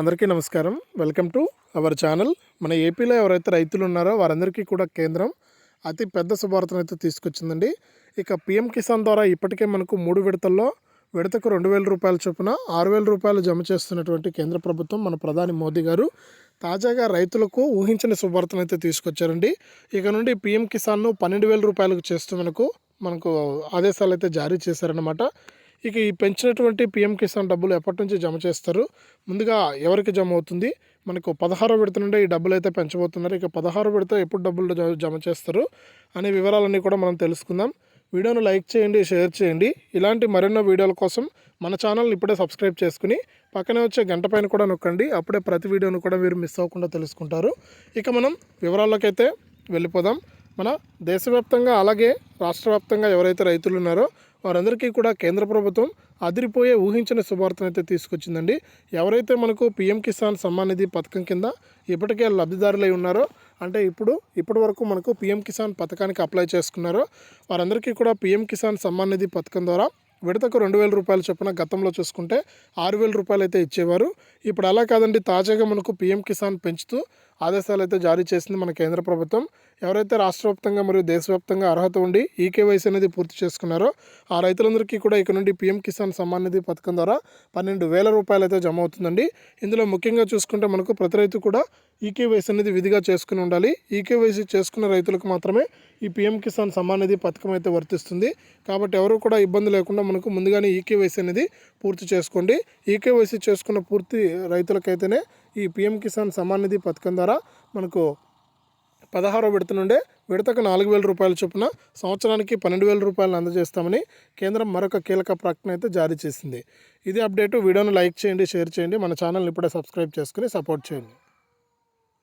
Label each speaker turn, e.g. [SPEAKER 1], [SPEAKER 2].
[SPEAKER 1] అందరికీ నమస్కారం. Welcome to our channel. మన ఏపీలో ఎవరైతే రైతులు ఉన్నారో వారందరికీ కూడా కేంద్రం అతి పెద్ద శుభార్తను అయితే తీసుకొచ్చిందండి. ఇక పిఎం కిసాన్ ద్వారా ఇప్పటికే మనకు మూడు విడతల్లో విడతకు రెండు వేల రూపాయల చొప్పున ఆరు వేల రూపాయలు జమ చేస్తున్నటువంటి కేంద్ర ప్రభుత్వం మన ప్రధాని మోదీ గారు తాజాగా రైతులకు ఊహించని శుభార్తను అయితే తీసుకొచ్చారండి. ఇక నుండి పిఎం కిసాన్ను పన్నెండు వేల రూపాయలకు చేస్తూ మనకు మనకు ఆదేశాలు అయితే జారీ చేశారన్నమాట. ఇక ఈ పెంచినటువంటి పిఎం కిసాన్ డబ్బులు ఎప్పటి నుంచి జమ చేస్తారు? ముందుగా ఎవరికి జమ అవుతుంది? మనకు పదహారో విడత నుండి ఈ డబ్బులు అయితే పెంచబోతున్నారు. ఇక పదహారో విడత ఎప్పుడు డబ్బులు జమ చేస్తారు? అనే వివరాలన్నీ కూడా మనం తెలుసుకుందాం. వీడియోను లైక్ చేయండి షేర్ చేయండి. ఇలాంటి మరెన్నో వీడియోల కోసం మన ఛానల్ని ఇప్పుడే సబ్స్క్రైబ్ చేసుకుని పక్కనే వచ్చే గంట పైన కూడా నొక్కండి. అప్పుడే ప్రతి వీడియోను కూడా మీరు మిస్ అవ్వకుండా తెలుసుకుంటారు. ఇక మనం వివరాల్లోకైతే వెళ్ళిపోదాం. మన దేశవ్యాప్తంగా అలాగే రాష్ట్ర వ్యాప్తంగా ఎవరైతే రైతులు ఉన్నారో వారందరికీ కూడా కేంద్ర ప్రభుత్వం అదిరిపోయే ఊహించిన శుభార్తను అయితే తీసుకొచ్చిందండి. ఎవరైతే మనకు పిఎం కిసాన్ సమ్మాన్ నిధి పథకం కింద ఇప్పటికే లబ్ధిదారులై ఉన్నారో అంటే ఇప్పుడు ఇప్పటి వరకు మనకు పిఎం కిసాన్ పథకానికి అప్లై చేసుకున్నారో వారందరికీ కూడా పిఎం కిసాన్ సమ్మాన్ నిధి పథకం ద్వారా విడతకు రెండు వేల రూపాయలు చొప్పున గతంలో చూసుకుంటే ఆరు వేల రూపాయలు అయితే ఇచ్చేవారు. ఇప్పుడు అలా కాదండి తాజాగా మనకు పిఎం కిసాన్ పెంచుతూ ఆదేశాలు అయితే జారీ చేసింది మన కేంద్ర ప్రభుత్వం. ఎవరైతే రాష్ట్రవ్యాప్తంగా మరియు దేశవ్యాప్తంగా అర్హత ఉండి ఈకేవైసీ అనేది పూర్తి చేసుకున్నారో ఆ రైతులందరికీ కూడా ఇక్కడ నుండి పిఎం కిసాన్ సమ్మాన్ నిధి పథకం ద్వారా పన్నెండు వేల రూపాయలు అయితే జమ అవుతుందండి. ఇందులో ముఖ్యంగా చూసుకుంటే మనకు ప్రతి రైతు కూడా ఈకేవైసీ అనేది విధిగా చేసుకుని ఉండాలి. ఈకేవైసీ చేసుకున్న రైతులకు మాత్రమే ఈ పిఎం కిసాన్ సమ్మాన్ నిధి పథకం అయితే వర్తిస్తుంది. కాబట్టి ఎవరు కూడా ఇబ్బంది లేకుండా మనకు ముందుగానే ఈకేవైసీ అనేది పూర్తి చేసుకోండి. ఈకేవైసీ చేసుకున్న పూర్తి రైతులకైతేనే ఈ పిఎం కిసాన్ సమ్మాన్ నిధి పథకం ద్వారా మనకు పదహారో విడత నుండే విడతకు నాలుగు వేల రూపాయల చొప్పున సంవత్సరానికి పన్నెండు వేల రూపాయలు అందజేస్తామని కేంద్రం మరొక కీలక ప్రకటన అయితే జారీ చేసింది. ఇది అప్డేటు. వీడియోను లైక్ చేయండి షేర్ చేయండి. మన ఛానల్ని ఇప్పుడే సబ్స్క్రైబ్ చేసుకుని సపోర్ట్ చేయండి.